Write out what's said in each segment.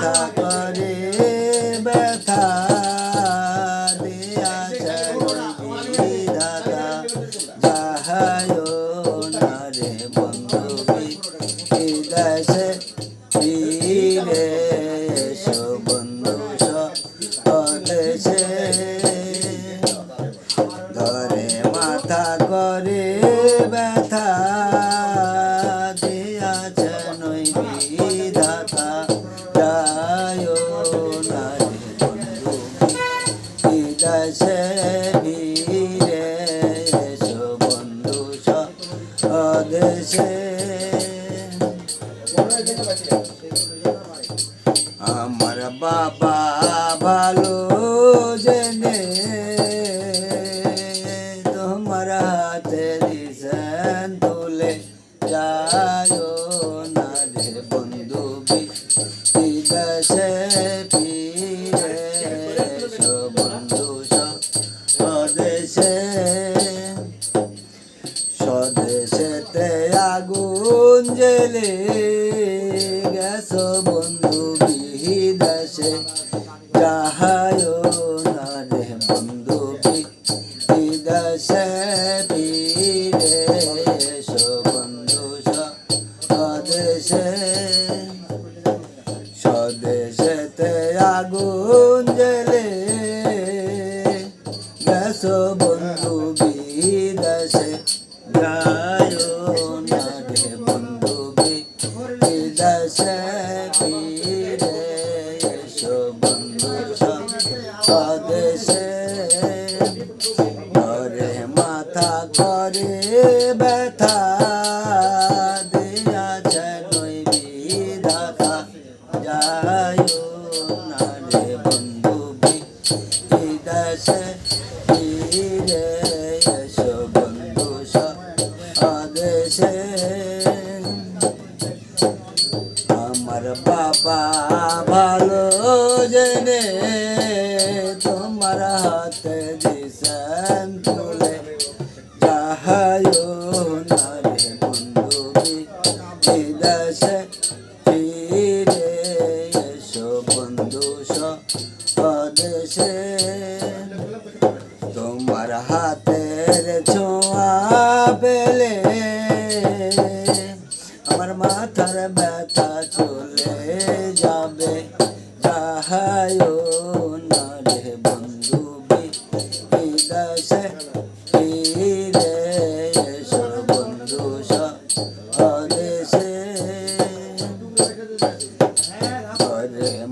মাথা করে ব্যথা দিয়াছেন বিধাতা যাহায় আমার বাবা ভালো জেনে গেছো বন্ধু বিদেশে? যাহায় না রে বন্ধু বিদেশে ফিরে এসো বন্ধু স্বদেশে। স্বদেশেতে আগুন জেলে গেছো বন্ধু বিদেশে। যায় ব্যথা দিয়াছেন ওই বিধাতা যায় বন্ধু বাবা ভালো জেনে তোমার হাতে বিদেশে ফিরে এসো বন্ধু স্বদেশে তোমার হাতের ছোঁয়া আমার মাথার ব্যথা চলে যাবে। যাহায় না রে বন্ধু বিদেশে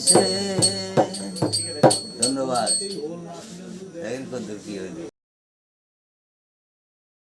স্বদেশে ধন্যবাদ। দেখেন কত কি হইল